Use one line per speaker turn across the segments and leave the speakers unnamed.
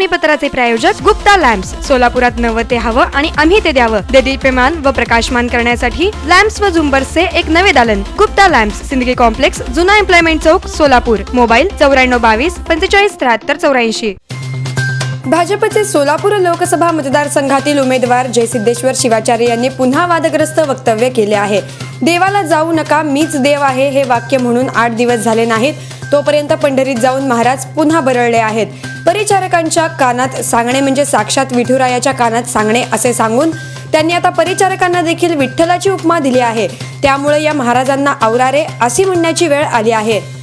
बातमीपत्राचे प्रायोजक गुप्ता लॅम्प्स. सोलापुरात नवं ते हवं आणि आम्ही ते द्यावं. देदीप्यमान व प्रकाशमान करण्यासाठी लॅम्प्स व झुंबर्सचे एक नवे दालन. गुप्ता लॅम्प्स सिंदगी कॉम्प्लेक्स जुना एम्प्लॉयमेंट चौक सोलापूर. मोबाईल चौऱ्याण्णव बावीस पंचेचाळीस त्र्याहत्तर चौऱ्याऐंशी. भाजपचे सोलापूर लोकसभा मतदारसंघातील उमेदवार जयसिद्धेश्वर शिवाचार्य यांनी पुन्हा वादग्रस्त वक्तव्य केले आहे. देवाला जाऊ नका मीच देव आहे हे वाक्य म्हणून आठ दिवस झाले नाहीत. तोपर्यंत पंढरीत जाऊन महाराज पुन्हा बरळले आहेत. परिचारकांच्या कानात सांगणे म्हणजे साक्षात विठुरायाच्या कानात सांगणे असे सांगून त्यांनी आता परिचारकांना देखील विठ्ठलाची उपमा दिली आहे. त्यामुळे या महाराजांना आवरारे अशी म्हणण्याची वेळ आली आहे.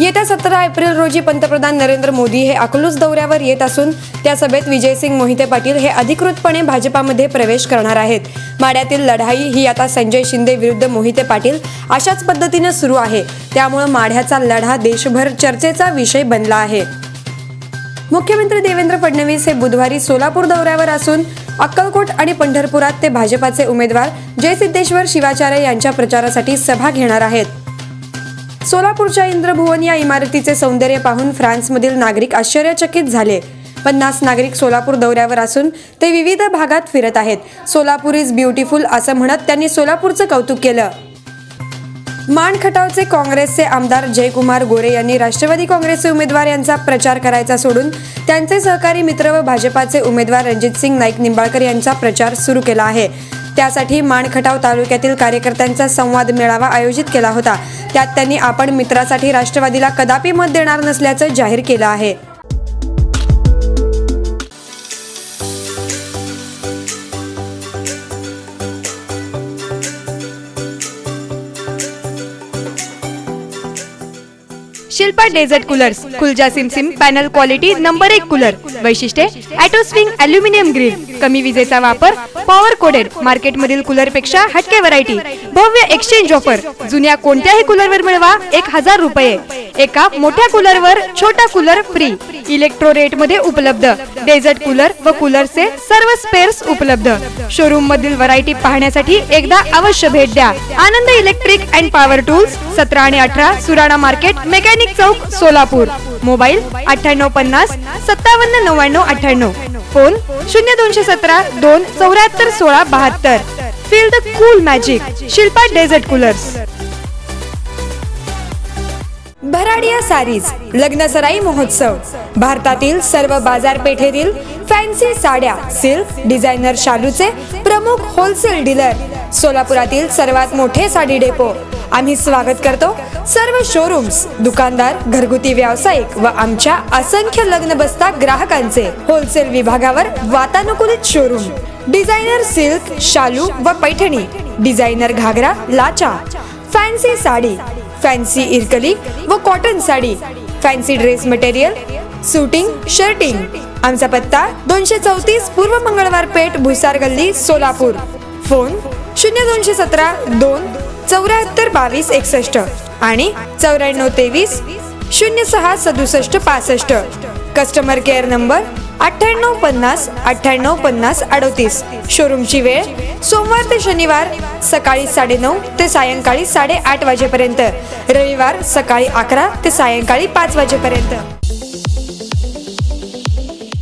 येत्या सतरा एप्रिल रोजी पंतप्रधान नरेंद्र मोदी हे अकलूज दौऱ्यावर येत असून त्या सभेत विजयसिंग मोहिते पाटील हे अधिकृतपणे भाजपामध्ये प्रवेश करणार आहेत. माड्यातील लढाई ही आता संजय शिंदे विरुद्ध मोहिते पाटील अशाच पद्धतीने सुरू आहे. त्यामुळे माढ्याचा लढा देशभर चर्चेचा विषय बनला आहे. मुख्यमंत्री देवेंद्र फडणवीस हे बुधवारी सोलापूर दौऱ्यावर असून अक्कलकोट आणि पंढरपुरात ते भाजपाचे उमेदवार जयसिद्धेश्वर शिवाचार्य यांच्या प्रचारासाठी सभा घेणार आहेत. सोलापूरच्या इंद्रभुवन या इमारतीचे सौंदर्य पाहून फ्रान्समधील नागरिक आश्चर्यचकित झाले. पन्नास नागरिक सोलापूर दौऱ्यावर असून ते विविध भागात फिरत आहेत. सोलापूर इज ब्युटिफुल असं म्हणत त्यांनी सोलापूरचं कौतुक केलं. मान खटावचे काँग्रेसचे आमदार जयकुमार गोरे यांनी राष्ट्रवादी काँग्रेसचे उमेदवार यांचा प्रचार करायचा सोडून त्यांचे सहकारी मित्र व भाजपाचे उमेदवार रणजितसिंग नाईक निंबाळकर यांचा प्रचार सुरू केला आहे. त्यासाठी माणखटाव तालुक्यातील कार्यकर्त्यांचा संवाद मेळावा आयोजित केला होता. त्यात त्यांनी आपण मित्रासाठी राष्ट्रवादीला कदापि मत देणार नसल्याचं जाहीर केलं आहे. Shilpa desert coolers Khulja Simsim panel quality number एक कूलर. वैशिष्ट्ये ॲटोस्विंग अल्युमिनियम ग्रिल. कमी विजेचा वापर पॉवर कोडेड मार्केटमधील कूलरपेक्षा हटके व्हरायटी. भव्य एक्सचेंज ऑफर जुन्या कोणत्याही कूलरवर मिळवा एक हजार रुपये. एका मोठ्या कूलरवर छोटा कूलर फ्री. इलेक्ट्रो रेटमध्ये उपलब्ध. डेझर्ट कूलर व कूलरचे सर्व स्पेअर्स उपलब्ध. शोरूम मधील व्हरायटी पाहण्यासाठी एकदा अवश्य भेट द्या. Anand electric and power tools सतरा आणि अठरा सुराणा मार्केट मेकॅनिक चौक सोलापूर. मोबाईल अठ्ठ्याण्णव पन्नास सत्तावन्न नव्याण्णव अठ्ठ्याण्णव. फोन शून्य दोनशे सतरा दोन चौऱ्याहत्तर सोळा बहात्तर. Feel the cool magic Shilpa desert coolers. Bharadiya saris लग्नसराई महोत्सव. भारतातील सर्व बाजारपेठेतील फॅन्सी साड्या सिल्क डिझायनर शालूचे प्रमुख होलसेल डीलर सोलापुरातील सर्वात मोठे साडी डेपो. आम्ही स्वागत करतो सर्व शोरूम्स दुकानदार घरगुती व्यावसायिक व आमच्या असंख्य लग्न बसता ग्राहकांचे होलसेल विभागावर वातानुकूलित शोरूम डिझायनर सिल्क शालू व पैठणी. डिझायनर घागरा लाचा. फॅन्सी साडी फॅन्सी इरकली व cotton sari fancy dress material suiting shirting. आमचा पत्ता दोनशे चौतीस पूर्व मंगळवार पेठ भुसार गल्ली सोलापूर. फोन शून्य दोनशे सतरा दोन चौऱ्याहत्तर बावीस एकसष्ट आणि चौऱ्याण्णव तेवीस शून्य सहा सदुसष्ट पासष्ट. कस्टमर केअर नंबर अठ्ठ्याण्णव पन्नास अठ्ठ्याण्णव पन्नास अडतीस. शोरूमची वेळ सोमवार ते शनिवार सकाळी साडेनऊ ते सायंकाळी साडेआठ वाजेपर्यंत. रविवार सकाळी अकरा ते सायंकाळी पाच वाजेपर्यंत.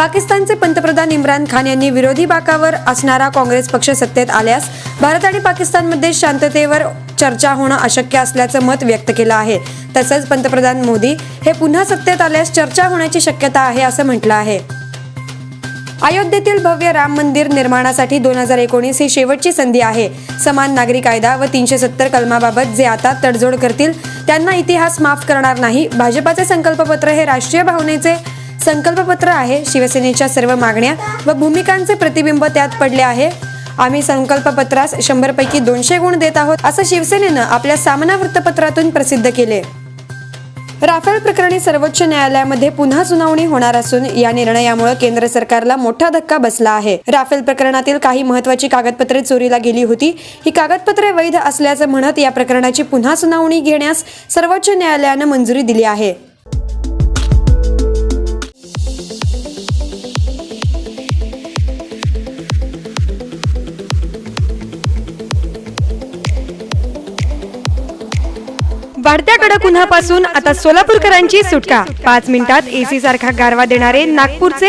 पाकिस्तानचे पंतप्रधान इम्रान खान यांनी विरोधी बाकावर असणारा काँग्रेस पक्ष सत्तेत आल्यास भारत आणि पाकिस्तानमध्ये शांततेवर चर्चा होणं अशक्य असल्याचं मत व्यक्त केलं आहे. तसंच पंतप्रधान मोदी हे पुन्हा सत्तेत आल्यास चर्चा होण्याची शक्यता आहे असं म्हटलं आहे. अयोध्येतील भव्य राम मंदिर निर्माणासाठी दोन हजार एकोणीस ही शेवटची संधी आहे. समान नागरी कायदा व तीनशे सत्तर कलमाबाबत जे आता तडजोड करतील त्यांना इतिहास माफ करणार नाही. भाजपाचे संकल्पपत्र हे राष्ट्रीय भावनेचे संकल्पपत्र आहे. शिवसेनेच्या सर्व मागण्या व भूमिकांचे प्रतिबिंब त्यात पडले आहे. आम्ही संकल्पपत्रास शंभर पैकी दोनशे गुण देत आहोत असं शिवसेनेनं आपल्या सामना वृत्तपत्रातून प्रसिद्ध केले. राफेल प्रकरणी सर्वोच्च न्यायालयामध्ये पुन्हा सुनावणी होणार असून या निर्णयामुळे केंद्र सरकारला मोठा धक्का बसला आहे. राफेल प्रकरणातील काही महत्वाची कागदपत्रे चोरीला गेली होती. ही कागदपत्रे वैध असल्याचं म्हणत या प्रकरणाची पुन्हा सुनावणी घेण्यास सर्वोच्च न्यायालयानं मंजुरी दिली आहे. वाढत्या कडक उन्हापासून आता सोलापूरकरांची सुटका. पाच मिनिटात एसी सारखा गारवा देणारे नागपूरचे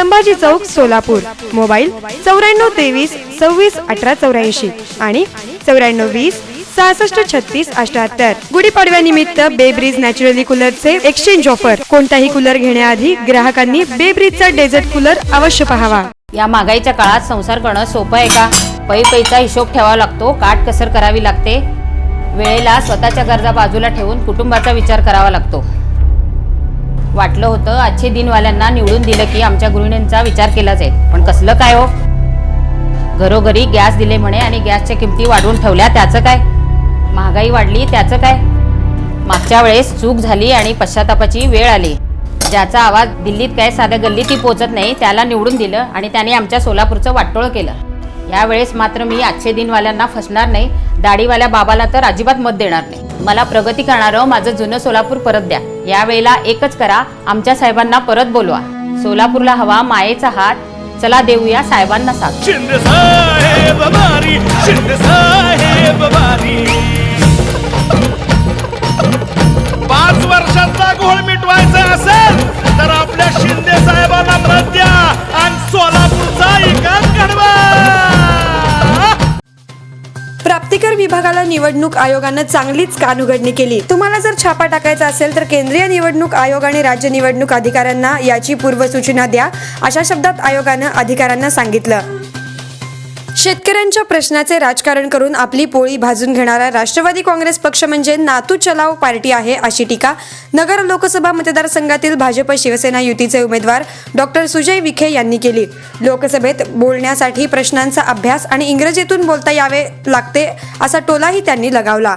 संभाजी चौक सोलापूर. मोबाईल चौऱ्याण्णव तेवीस सव्वीस अठरा चौऱ्याऐंशी आणि चौऱ्याण्णव वीस सहासष्ट छत्तीस अठ्याहत्तर. गुढीपाडव्यानिमित्त बेब्रिज नॅचरली कूलरचे एक्सचेंज ऑफर कोणताही कूलर घेण्याआधी ग्राहकांनी बेब्रिजचा डेझर्ट कूलर अवश्य पहावा.
या महागाईच्या काळात संसार करणं सोपं आहे का? पै पैचा हिशोब ठेवावा लागतो काट कसर करावी लागते. वेळेला स्वतःच्या गरजा बाजूला ठेवून कुटुंबाचा विचार करावा लागतो. वाटलं होतं आजचे दिनवाल्यांना निवडून दिलं की आमच्या गृहिणींचा विचार केला जाईल पण कसलं काय हो? घरोघरी गॅस दिले म्हणे आणि गॅसच्या किमती वाढवून ठेवल्या त्याचं काय? महागाई वाढली त्याचं काय? मागच्या वेळेस चूक झाली आणि पश्चातापाची वेळ आली. ज्याचा आवाज दिल्लीत काय साध्या गल्लीतही पोचत नाही त्याला निवडून दिलं आणि त्याने आमच्या सोलापूरचं वाटोळ केलं. यावेळेस मात्र मी आजचे दिनवाल्यांना फसणार नाही दाढीवाल्या बाबाला तर अजिबात मत देणार नाही. मला प्रगती करणारं माझं जुनं सोलापूर परत द्या. यावेळेला एकच करा आमच्या साहेबांना परत बोलवा. सोलापूरला हवा मायेचा हात. चला देऊया साहेबांना साथ.
पाच वर्षाचा घोळ मिटवायचा असेल तर आपल्या शिंदे साहेबांना आणि
विभागाला निवडणूक आयोगानं चांगलीच कानउघडणी केली. तुम्हाला जर छापा टाकायचा असेल तर केंद्रीय निवडणूक आयोग आणि राज्य निवडणूक अधिकाऱ्यांना याची पूर्वसूचना द्या अशा शब्दात आयोगानं अधिकाऱ्यांना सांगितलं. शेतकऱ्यांच्या प्रश्नाचे राजकारण करून आपली पोळी भाजून घेणारा राष्ट्रवादी काँग्रेस पक्ष म्हणजे नातू चलाव पार्टी आहे अशी टीका नगर लोकसभा मतदारसंघातील भाजप शिवसेना युतीचे उमेदवार डॉक्टर सुजय विखे यांनी केली. लोकसभेत बोलण्यासाठी प्रश्नांचा अभ्यास आणि इंग्रजीतून बोलता यावे लागते असा टोलाही त्यांनी लगावला.